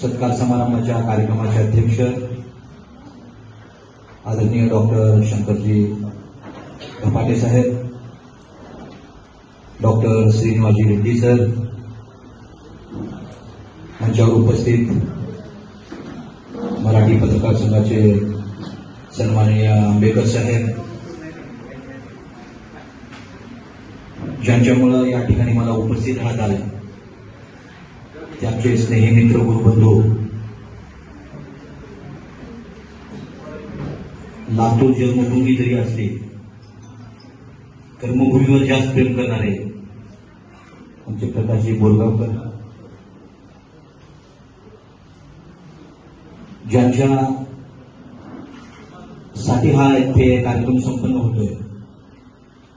सत्कार समारंभाच्या कार्यक्रमाचे अध्यक्ष आदरणीय डॉक्टर शंकरजी धपाटे साहेब डॉक्टर श्रीनिवाजी रेड्डी सर मंचावर उपस्थित मराठी पत्रकार संघाचे सन्माननीय आंबेकर साहेब ज्यांच्यामुळं या ठिकाणी मला उपस्थित राहत आलं. ते आमचे स्नेही मित्र गुरुबंधू लातूर जन्मभूमी जरी असली कर्मभूमीवर जास्त प्रेम करणारे. आमचे प्रकाशजी बोरगावकर. ज्यांच्या साठी हा इथे कार्यक्रम संपन्न होतोय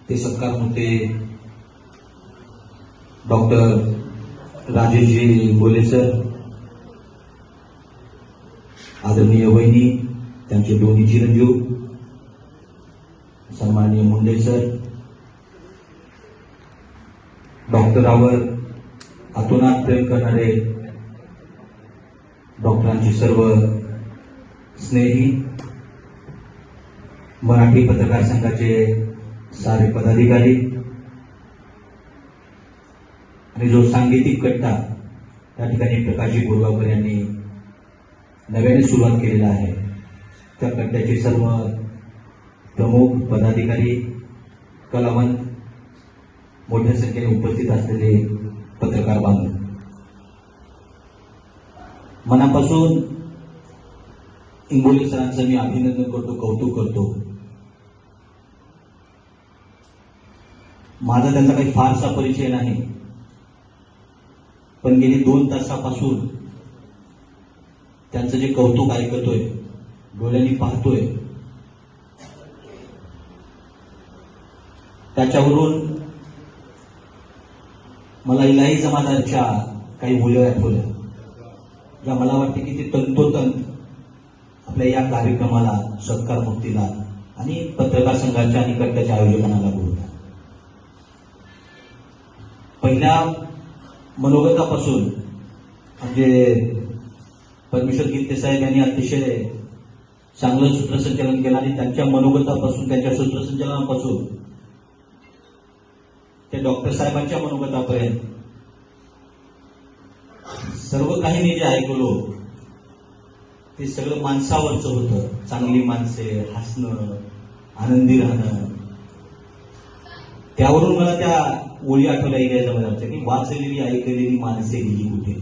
ते सत्कार होते डॉक्टर राजेशजी बोले सर आदरणीय वहिनी त्यांचे दोन्ही चिरंजीव सन्माननीय मुंडे सर डॉक्टरावर अतोनात प्रेम करणारे डॉक्टरांचे सर्व स्नेही मराठी पत्रकार संघाचे सारे पदाधिकारी आणि जो सांगीतिक कट्टा त्या ठिकाणी प्रकाशजी बोरगावकर यांनी नव्याने सुरुवात केलेला आहे त्या कट्ट्याचे सर्व प्रमुख पदाधिकारी कलावंत मोठ्या संख्येने उपस्थित असलेले पत्रकार बांधव. मनापासून इंगोली सरांचं मी अभिनंदन करतो कौतुक करतो. माझा त्यांचा काही फारसा परिचय नाही. पण गेली दोन तासापासून त्यांचं जे कौतुक ऐकतोय डोळ्यांनी पाहतोय त्याच्यावरून मला इलाही जमादारच्या काही मुलं आठवल्या ज्या मला वाटते की ते तंतोतंत आपल्या या कार्यक्रमाला सत्कार मुक्तीला आणि पत्रकार संघाच्या आणि कट्ट्याच्या आयोजकांना लागू पहिल्या मनोगतापासून. म्हणजे परमेश्वर गीते साहेब यांनी अतिशय चांगलं सूत्रसंचालन केलं आणि त्यांच्या मनोगतापासून त्यांच्या सूत्रसंचालनापासून ते डॉक्टर साहेबांच्या मनोगतापर्यंत. सर्व काही मी जे ऐकलो ते सगळं माणसावरचं होतं. चांगली माणसे हसणं आनंदी राहणं. त्यावरून मला त्या ओळी आठवल्या गेल्या की वाचलेली ऐकलेली माणसे गेली कुठे?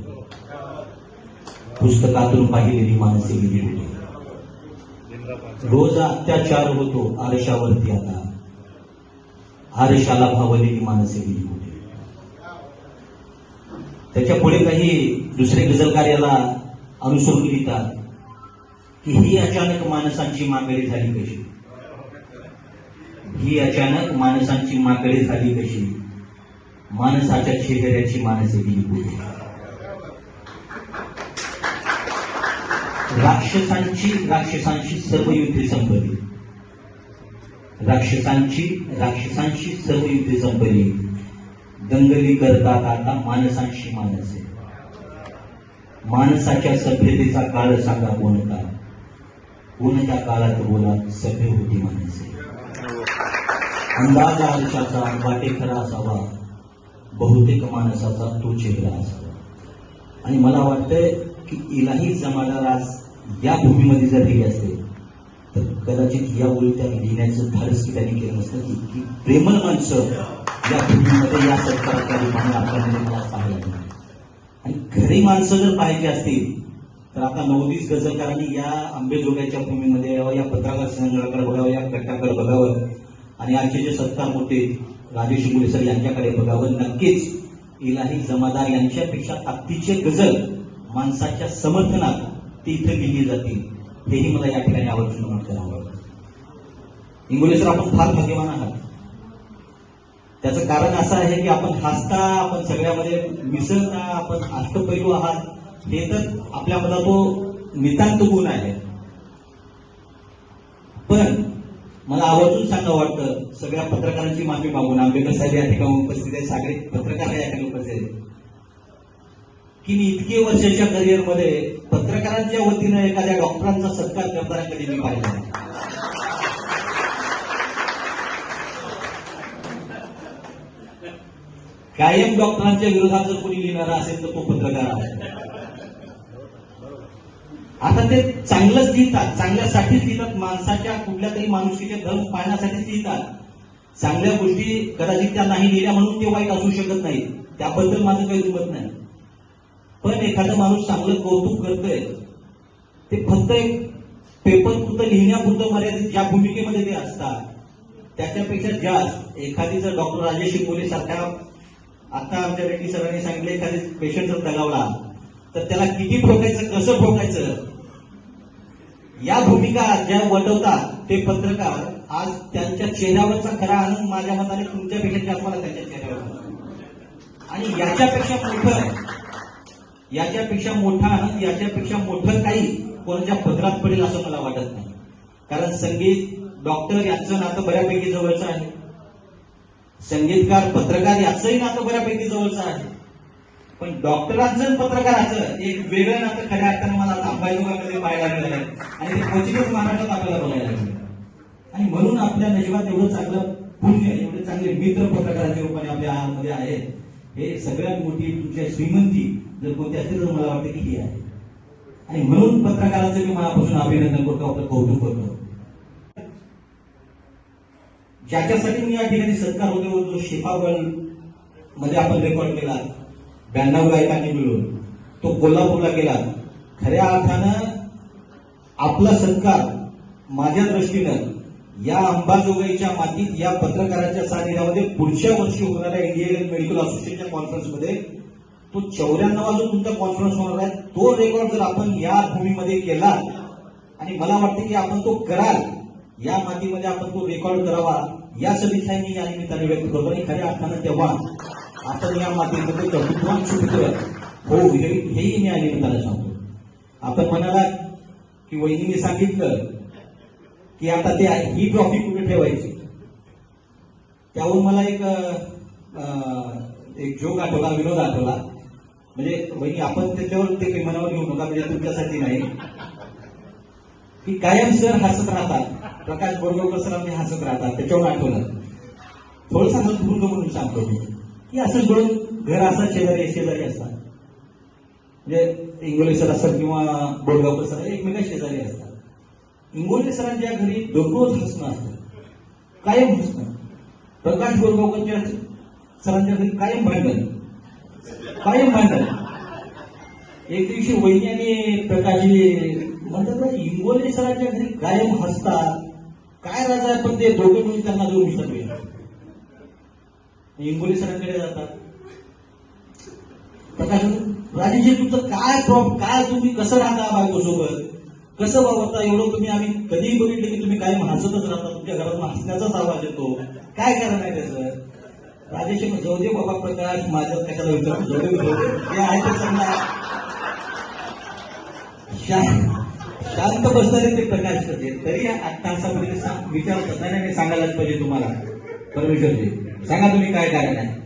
पुस्तकातून पाहिलेली माणसे गेली कुठे? रोज अत्याचार होतो आरशावरती आता. आरशाला भावलेली माणसे गेली कुठे? त्याच्या पुढे काही दुसरे गझलकार्याला अनुसरून लिहितात की ही अचानक माणसांची मागणी झाली कशी? ही अचानक माणसांची मागणी झाली कशी? माणसाच्या शेजाऱ्याची माणसे गेली राक्षसांची राक्षसांशी सर्व युद्ध संपली. राक्षसांची राक्षसांशी सर्व युद्ध संपली. दंगली करतात आता माणसांशी माणसे. माणसाच्या सभ्यतेचा काळ सांगा कोणता? कोणत्या काळात बोला? सभ्य होती माणसे. अंदाज आरशाचा वाटेकर असावा बहुतेक माणसाचा तो चेहरा असतो आणि मला वाटतंय की इलाही जमादार आज या भूमीमध्ये जर गेले असते तर कदाचित या ओळीत्या लिहिण्याचं धाडस की त्यांनी केलं नसतं की इतकी प्रेमळ माणसं या भूमीमध्ये या सरकारच्या रूपाने आपल्याला पाहिलं आणि खरी माणसं जर पाहिजे असतील तर आता नवदीस गझलकारांनी या आंबेजोगाईच्या भूमीमध्ये यावं या पत्रकार संघाकडे बघावं या कट्टाकडे बघावं. आणि आजचे जे सत्कार होते राजेश मुले सर यांच्याकडे बघावं. नक्कीच इलाही जमादार यांच्यापेक्षा ताकदीचे गझल माणसाच्या समर्थनात ती इथं लिहिली जातील. हेही मला या ठिकाणी आवर्जून नमूद करावं इंगोले सर आपण फार भाग्यवान आहात. त्याचं कारण असं आहे की आपण हसता आपण सगळ्यामध्ये मिसळता आपण अष्टपैलू आहात. हे तर आपल्यामधला तो नितांत गुण आहे. पण मला आवर्जून सांगा वाटतं सगळ्या पत्रकारांची माफी मागून आंबेडकर साहेब या ठिकाणी उपस्थित आहे सगळे पत्रकार या ठिकाणी उपस्थित आहेत. की मी इतके वर्षाच्या करिअरमध्ये पत्रकारांच्या वतीनं एखाद्या डॉक्टरांचा सत्कार करताना कधी मी पाहिला कायम डॉक्टरांच्या विरोधात जर कोणी लिहिणारा असेल तर तो पत्रकार आहे. आता ते चांगलंच लिहितात. चांगल्यासाठीच लिहितात. माणसाच्या कुठल्या तरी माणुसकीचे धर्म पाहण्यासाठीच लिहितात. चांगल्या गोष्टी कदाचित त्या नाही लिहिल्या म्हणून ते वाईट असू शकत नाही त्याबद्दल माझं काही दुमत नाही. पण एखादा माणूस चांगलं कौतुक करतोय ते फक्त एक पेपर पुरतं लिहिण्यापुरतं मर्यादित ज्या भूमिकेमध्ये ते असतात त्याच्यापेक्षा जास्त. एखादी जर डॉक्टर राजेश शिंगोले सारख्या आता आमच्या रेड्डी सरांनी सांगितलं एखादी पेशंट जर दगावला तर त्याला किती ठोकायचं कसं ठोकायचं या भूमिका ज्या वटवतात ते पत्रकार आज त्यांच्या चेहऱ्यावरचा खरा आनंद माझ्या मताने तुमच्यापेक्षा जास्त मला त्यांच्या चेहऱ्यावर आणि याच्यापेक्षा मोठं याच्यापेक्षा मोठा आनंद याच्यापेक्षा मोठं काही कोणाच्या पदरात पडेल असं मला वाटत नाही. कारण संगीत डॉक्टर यांचं नातं बऱ्यापैकी जवळचं आहे. संगीतकार पत्रकार याचंही नातं बऱ्यापैकी जवळचं आहे. पण डॉक्टरांचं आणि पत्रकाराचं एक वेगळं नातं खऱ्या अर्थानं मला आता अंबाजोगामध्ये पाहायला मिळालं आणि ते क्वचितच महाराष्ट्रात आपल्याला बघायला मिळालं आणि म्हणून आपल्या नशिबात एवढं चांगलं पुण्य एवढे चांगले मित्र पत्रकाराच्या रूपाने आपल्या मध्ये आहेत. हे सगळ्यात मोठी तुमच्या श्रीमंती जर कोणती असते तर मला वाटतं की ही आहे. आणि म्हणून पत्रकाराचं मी मनापासून अभिनंदन करतो आपलं कौतुक करतो. ज्याच्यासाठी मी या ठिकाणी सत्कार होतो जो शेफाबलमध्ये आपण रेकॉर्ड केला. ब्याण्णव गायकांनी मिळून तो कोल्हापूरला गेला. खऱ्या अर्थानं आपला सत्कार माझ्या दृष्टीनं या अंबाजोगाईच्या मातीत या पत्रकाराच्या सानिध्यामध्ये पुढच्या वर्षी होणाऱ्या इंडियन मेडिकल असोसिएशनच्या कॉन्फरन्समध्ये तो चौऱ्याण्णवा जो तुमचा कॉन्फरन्स होणार आहे. तो रेकॉर्ड जर आपण या भूमीमध्ये केला आणि मला वाटतं की आपण तो कराल या मातीमध्ये आपण तो रेकॉर्ड करावा या सदिच्छा मी या निमित्ताने व्यक्त करतो. आणि खऱ्या अर्थानं तेव्हा आपण या मातीमध्ये कर्तृत्वान सुटतोय हो हे हेही मी या निमित्ताने सांगतो. आपण म्हणाला की वहिनीने सांगितलं की आता ते ही ट्रॉफी कुठे ठेवायची? त्यावर मला एक अं, एक जोक आठवला विनोद आठवला. म्हणजे वहिनी आपण त्याच्यावर ते विमानावर मनावर घेऊ नका म्हणजे तुमच्यासाठी नाही. की कायम सर हसत राहतात. प्रकाश बोरगावकर सरांनी हसत राहतात त्याच्यावर आठवलं. थोडंसं सांगत म्हणून सांगतो मी की असं दोन घर असतात शेजारी शेजारी असतात. म्हणजे इंगोले सर असतात किंवा बोरगावकर सर एकमेका शेजारी असतात. इंगोले सरांच्या घरी दररोज हसणं असतं. कायम हसणं प्रकाश बोरगावकरच्या सरांच्या घरी कायम भांडण. कायम भांडण. एक दिवशी वहिनी आणि म्हणतात ना इंगोले सरांच्या घरी कायम हसतात. काय राजा पण ते दोघे मिळून त्यांना जोडू शकले हिंगोली सरांकडे जातात. प्रकाश राजेजी तुमचं काय प्रॉब काय तुम्ही कसं राहता बायकोसोबत? कसं वावरता? एवढं तुम्ही आम्ही कधीही बघितलं की तुम्ही काय हसतच राहता. तुमच्या घरात हसण्याचाच आवाज येतो. काय कारण आहे त्याचं? राजेश जाऊ दे बाबा प्रकाश माझ्या कशाला विचार? जाऊ दे ते आहे ते समजा शांत बसणारे ते प्रकाश कसे तरी तासामध्ये म्हणजे सांग विचार करताना मी सांगायलाच पाहिजे तुम्हाला. परमेश्वरजी. सांगा तुम्ही काय कारण आहे?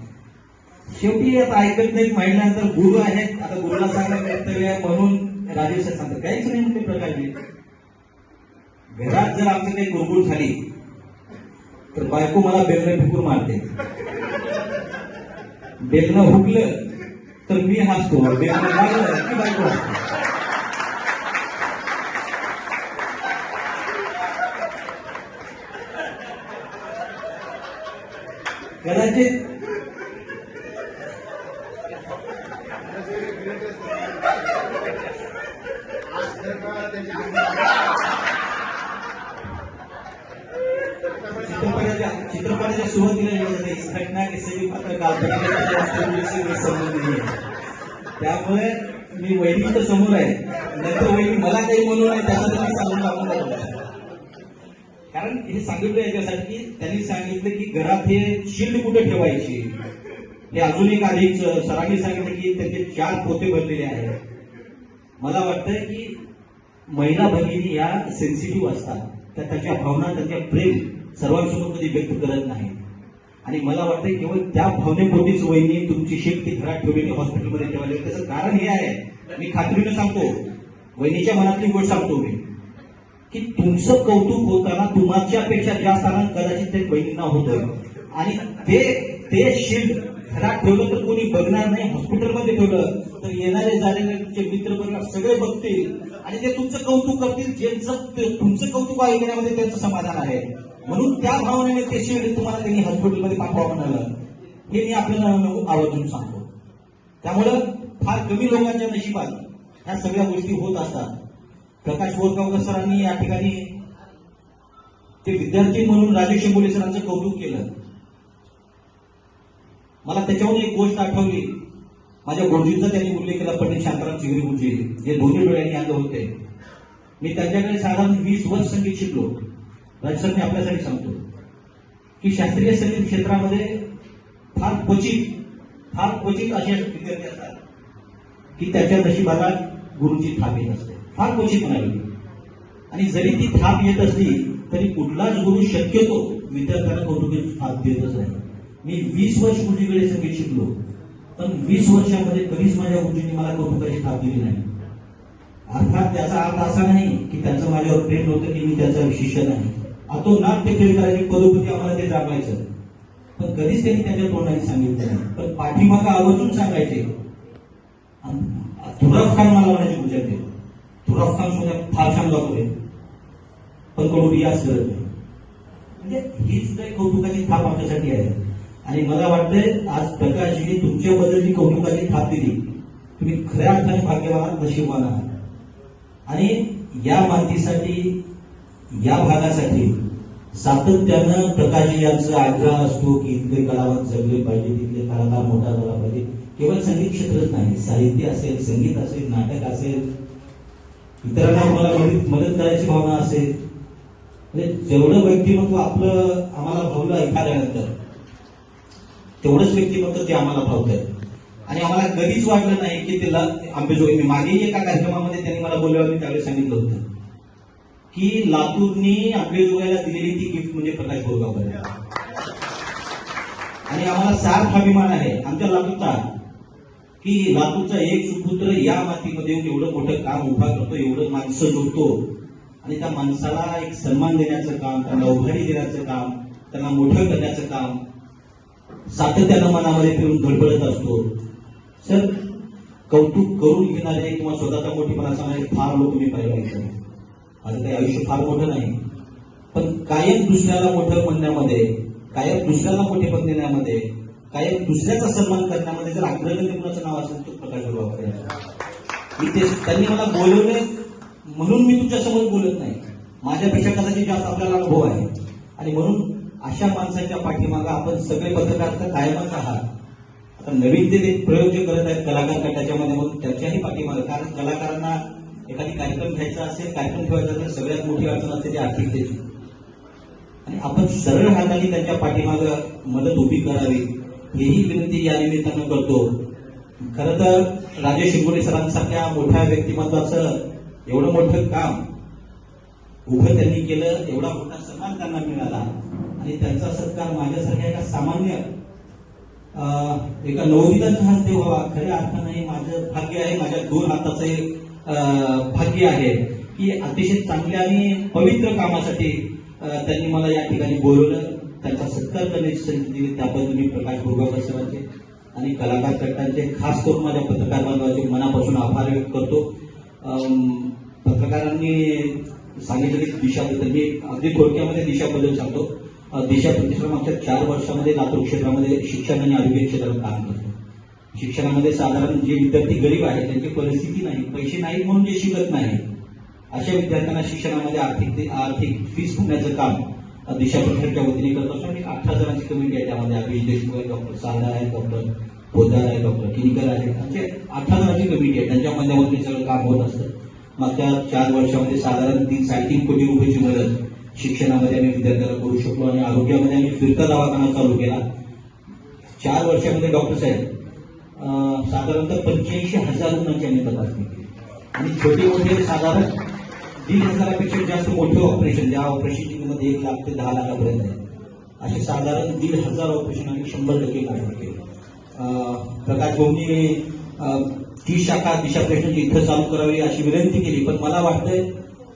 शेवटी आता ऐकत नाही म्हटल्यानंतर गुरु आहेत. आता गुरुला सांगणं कर्तव्य आहे म्हणून राजेश सांगतात. काहीच नाही म्हणते प्रकारचे घरात जर आमचं काही गुरगुर झाली तर बायको मला बेलणं फिकून मारते. बेलणं हुकलं तर मी हसतो. बेलणं लागलं की बायको हसतो. कदाचित चित्रपटाच्या चित्रपटाच्या सुरुवातीला लिहिलं घटना के सभी पत्र काल्पनिक संबंध नाही त्यामुळे मी वैदिक समोर आहे नंतर वैदिक मला काही म्हणू नाही त्याचा त्यांनी सांगून टाकून द्यावं. कारण हे सांगितलं याच्यासाठी त्यांनी सांगितलं की घरात हे शिल्ड कुठे ठेवायची? हे अजून एक आधीच सरांनी सांगितलं की त्याचे चार पोते भरलेले आहेत. मला वाटतं की महिला भगिनी या सेन्सिटिव्ह असतात. तर त्याच्या भावना त्याच्या प्रेम सर्वांसमोर कधी व्यक्त करत नाही आणि मला वाटतं केवळ त्या भावनेपोटीच वहिनी तुमची शेती घरात ठेवलेली हॉस्पिटलमध्ये ठेवली त्याचं कारण हे आहे. मी खात्रीनं सांगतो. वहिनीच्या मनातली गोष्ट सांगतो मी. की तुमचं कौतुक होताना तुमच्यापेक्षा जास्त आनंद कदाचित ते बहिणींना होत आणि ते ते शिल्ड घरात ठेवलं तर कोणी बघणार नाही हॉस्पिटलमध्ये ठेवलं तर येणारे जाणारे तुमचे मित्र परिवार सगळे बघतील. आणि ते तुमचं कौतुक करतील ज्यांचं तुमचं कौतुक ऐकण्यामध्ये त्यांचं समाधान आहे. म्हणून त्या भावनेने ते शिल्ड तुम्हाला त्यांनी हॉस्पिटलमध्ये पाठवा म्हणालं. हे मी आपल्याला आवर्जून सांगतो. त्यामुळं फार कमी लोकांच्या नशिबात ह्या सगळ्या गोष्टी होत असतात. प्रकाश बोरगावकर सरांनी या ठिकाणी ते विद्यार्थी म्हणून राजेश शिंगोले सरांचं कौतुक केलं. मला त्याच्यावर एक गोष्ट आठवली. माझ्या गुरुजींचा त्यांनी उल्लेख केला पंडित शांताराम चिगरी गुरुजी जे दोन्ही डोळ्यांनी आले होते. मी त्यांच्याकडे साधारण वीस वर्ष संगीत शिकलो. राजसर मी आपल्यासाठी सांगतो. की शास्त्रीय संगीत क्षेत्रामध्ये फार क्वचित फार क्वचित असे विद्यार्थी असतात की त्याच्या नशिबाला गुरुजी थाप येत असते फार क्वचित म्हणावी आणि जरी ती थाप येत असली तरी कुठलाच गुरु शक्यतो विद्यार्थ्यांना कौटुंबिक थाप देतच नाही. मी वीस वर्ष गुरुजीकडे संगीत शिकलो पण वीस वर्षामध्ये कधीच माझ्या गुरुजींनी मला कौटुंबाची थाप दिली नाही. अर्थात त्याचा अर्थ असा नाही की त्यांचं माझ्यावर प्रेम नव्हतं की मी त्याचा शिष्य नाही. आतो नाट्य खेळकरांनी पदोपती आम्हाला ते जागायचं पण कधीच त्यांनी त्यांच्या तोंडाने सांगितलं नाही. पण पाठीमागा आवर्जून सांगायचे थोडा फार मला म्हणायचे गुजराती तुरफ खान फार छान गातोय पण कडू रियाज करत नाही म्हणजे ही सुद्धा एक कौतुकाची थाप आमच्यासाठी आहे. आणि मला वाटतंय आज प्रकाशजीने तुमच्याबद्दल जी कौतुकाची थाप दिली. तुम्ही खऱ्या अर्थाने भाग्यवान नशीबवान आहात. आणि या माहितीसाठी या भागासाठी सातत्यानं प्रकाशजी यांचा आग्रह असतो की इथले कलावंत जगले पाहिजे तिथले कलाकार मोठा झाला पाहिजे केवळ संगीत क्षेत्रच नाही साहित्य असेल संगीत असेल नाटक असेल इतरांना मदत करायची भावना असेल म्हणजे जेवढं व्यक्तिमत्व आपलं आम्हाला भावलं ऐकाल्यानंतर तेवढंच व्यक्तिमत्व ते आम्हाला भावतंय. आणि आम्हाला कधीच वाटलं नाही की त्याला आंबेजोगाई मी मागेही एका कार्यक्रमामध्ये त्यांनी मला बोलल्यावर मी त्यावेळी सांगितलं होतं की लातूरनी आंबेजोगाईला दिलेली ती गिफ्ट म्हणजे प्रकाश बोरगावकर. आणि आम्हाला सार्थ अभिमान आहे. आमच्या लातूरचा की लातूरचा एक सुपुत्र या मातीमध्ये येऊन एवढं मोठं काम उभा करतो एवढं माणसं जोडतो. आणि त्या माणसाला एक सन्मान देण्याचं काम त्यांना उभारी देण्याचं काम त्यांना मोठं करण्याचं काम सातत्यानं मनामध्ये फिरून धडपडत असतो. सर कौतुक करून घेणारे किंवा स्वतःचा मोठेपणा सांगणारे फार लोक मी पाहिजे माझं काही आयुष्य फार मोठं नाही. पण कायम दुसऱ्याला मोठं म्हणण्यामध्ये कायम दुसऱ्याला मोठेपण देण्यामध्ये काही दुसऱ्याचा सन्मान करण्यामध्ये जर अग्रगण्य कुणाचं नाव असेल तर प्रकाश गुरुवाकर मी ते त्यांनी मला बोलवले म्हणून मी तुमच्यासमोर बोलत नाही. माझ्यापेक्षा कदाचित जास्त आपल्याला अनुभव आहे. आणि म्हणून अशा माणसाच्या पाठीमागं आपण सगळे पत्रकार तर कायमच आहात. आता नवीन ते ते प्रयोग जे करत आहेत कलाकार गटाच्यामध्ये मग त्याच्याही पाठीमागं कारण कलाकारांना एखादी कार्यक्रम घ्यायचा असेल कार्यक्रम ठेवायचा असेल सगळ्यात मोठी अडचण असते ती आर्थिकतेची. आणि आपण सरळ हाताने त्यांच्या पाठीमागं मदत उभी करावी. हेही विनंती या निमित्तानं करतो. खरं तर राजेश शिंगोले सरांसारख्या मोठ्या व्यक्तिमत्वाचं एवढं मोठं काम उभं त्यांनी केलं एवढा मोठा सन्मान त्यांना मिळाला. आणि त्यांचा सत्कार माझ्यासारख्या एका सामान्य एका नवोदितांच्या हस्ते व्हावा. खऱ्या अर्थानं माझं भाग्य आहे माझ्या दोन हाताचे एक भाग्य आहे की अतिशय चांगल्या आणि पवित्र कामासाठी त्यांनी मला या ठिकाणी बोलवलं. त्यांचा सत्कार करण्याची संधी दिली त्याबद्दल मी प्रकाश भोगावकर सरांचे आणि कलाकार कट्टांचे खास करून माझ्या पत्रकार बांधवाचे मनापासून आभार व्यक्त करतो. अं, पत्रकारांनी सांगितलेली दिशाबद्दल मी अगदी थोडक्यामध्ये दिशाबद्दल सांगतो. दिशा प्रतिष्ठान मागच्या चार वर्षामध्ये लातूर क्षेत्रामध्ये शिक्षण आणि आरोग्य क्षेत्रात काम करतो. शिक्षणामध्ये साधारण जे विद्यार्थी गरीब आहेत त्यांची परिस्थिती नाही पैसे नाही म्हणून जे शिकत नाही. अशा विद्यार्थ्यांना शिक्षणामध्ये आर्थिक आर्थिक फीस भरण्याचं काम दिशा प्रतिष्ठानच्या वतीने करत असतो. आणि अठरा जणांची कमिटी आहे. त्यामध्ये अभिष देशमुख आहे डॉक्टर सारदा आहे डॉक्टर पोदार आहे डॉक्टर किनीकर आहे म्हणजे अठरा जणांची कमिटी आहे. त्यांच्या माध्यमातून सगळं काम होत असतं. मागच्या चार वर्षामध्ये साधारण तीन साडेतीन कोटी रुपयाची मदत शिक्षणामध्ये आम्ही विद्यार्थ्याला करू शकलो आणि आरोग्यामध्ये आम्ही फिरता दवाखाना चालू केला. चार वर्षामध्ये डॉक्टर साहेब साधारणतः पंच्याऐंशी हजार रुग्णांची आम्ही तपासणी केली. आणि छोटे मोठे साधारण दीड हजारापेक्षा जास्त मोठे ऑपरेशन ज्या ऑपरेशनमध्ये एक लाख ते दहा लाखापर्यंत आहे. असे साधारण दीड हजार ऑपरेशन आम्ही शंभर टक्के काढून केले प्रकाश भाऊनी ती शाखा दिशा प्रश्नाची इथं चालू करावी अशी विनंती केली. पण मला वाटतंय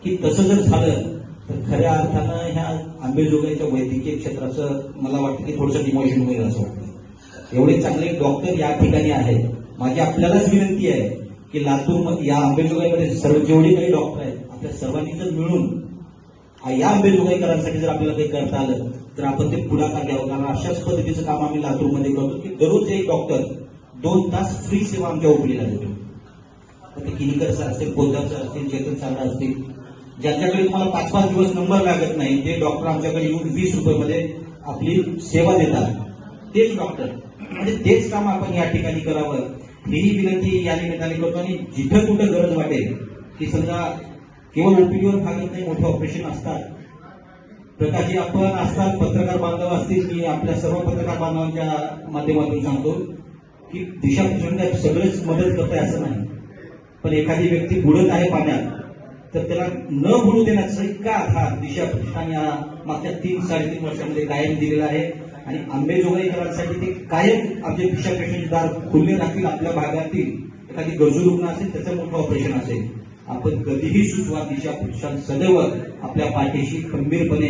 की तसं जर झालं तर खऱ्या अर्थानं ह्या आंबेजोगाईच्या वैद्यकीय क्षेत्राचं मला वाटतं की थोडंसं डिमोशन होईल असं वाटतं एवढे चांगले डॉक्टर या ठिकाणी आहेत. माझी आपल्यालाच विनंती आहे की लातूर या आंबेजोगाईमध्ये सर्व जेवढे काही डॉक्टर आहेत आपल्या सर्वांनी जर मिळून या आंबेजोगाईकरांसाठी जर आपल्याला काही करता आलं तर आपण ते पुढाकार घ्यावं. कारण अशाच पद्धतीचं काम आम्ही लातूरमध्ये करतो की दररोज एक डॉक्टर दोन तास फ्री सेवा आमच्या उपलीला देतो ते किनीकर असतील पोदार असतील चेतन सारडा असतील ज्यांच्याकडे तुम्हाला पाच पाच दिवस नंबर लागत नाही ते डॉक्टर आमच्याकडे येऊन वीस रुपयामध्ये आपली सेवा देतात. तेच डॉक्टर म्हणजे तेच काम आपण या ठिकाणी करावं. हीही विनंती या निमित्ताने करतो आणि जिथं कुठं गरज वाटेल की समजा केवळ ओपीडीवर भागत नाही मोठे ऑपरेशन असतात. प्रकाशजी आपण असतात पत्रकार बांधव असतील मी आपल्या सर्व पत्रकार बांधवांच्या माध्यमातून सांगतो की दिशा प्रचंड सगळेच मदत करताय असं नाही. पण एखादी व्यक्ती बुडत आहे पाण्यात तर त्याला न बुडू देण्याचा इतका आधार दिशा प्रतिष्ठान या मागच्या तीन साडेतीन वर्षामध्ये कायम दिलेला आहे. आणि आंबेजोगाईकरांसाठी ते कायम आमचे दिशा पेशंट दार खुले राहतील आपल्या भागातील. एखादी गरजू रुग्ण असेल त्याचं मोठं ऑपरेशन असेल. आपण कधीही सुचवा दिशा प्रतिष्ठान सदैव आपल्या पाठीशी खंबीरपणे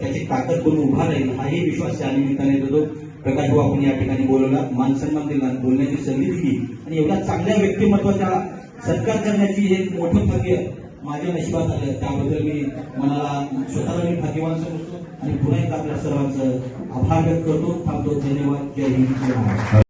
त्याची ताकद करून उभा राहील हाही विश्वास त्या निमित्ताने देतो. प्रकाश भाऊ आपण या ठिकाणी बोलवला मान सन्मान दिला. बोलण्याची संधी दिली. आणि एवढ्या चांगल्या व्यक्तिमत्वाचा सत्कार करण्याची एक मोठं भाग्य माझ्या नशिबात आलं. त्याबद्दल मी मनाला स्वतःला मी भाग्यवान समजतो. आणि पुन्हा एक आपल्या सर्वांचं आभार व्यक्त करतो. थांबतो. धन्यवाद. जय हिंद. जय महाराष्ट्र.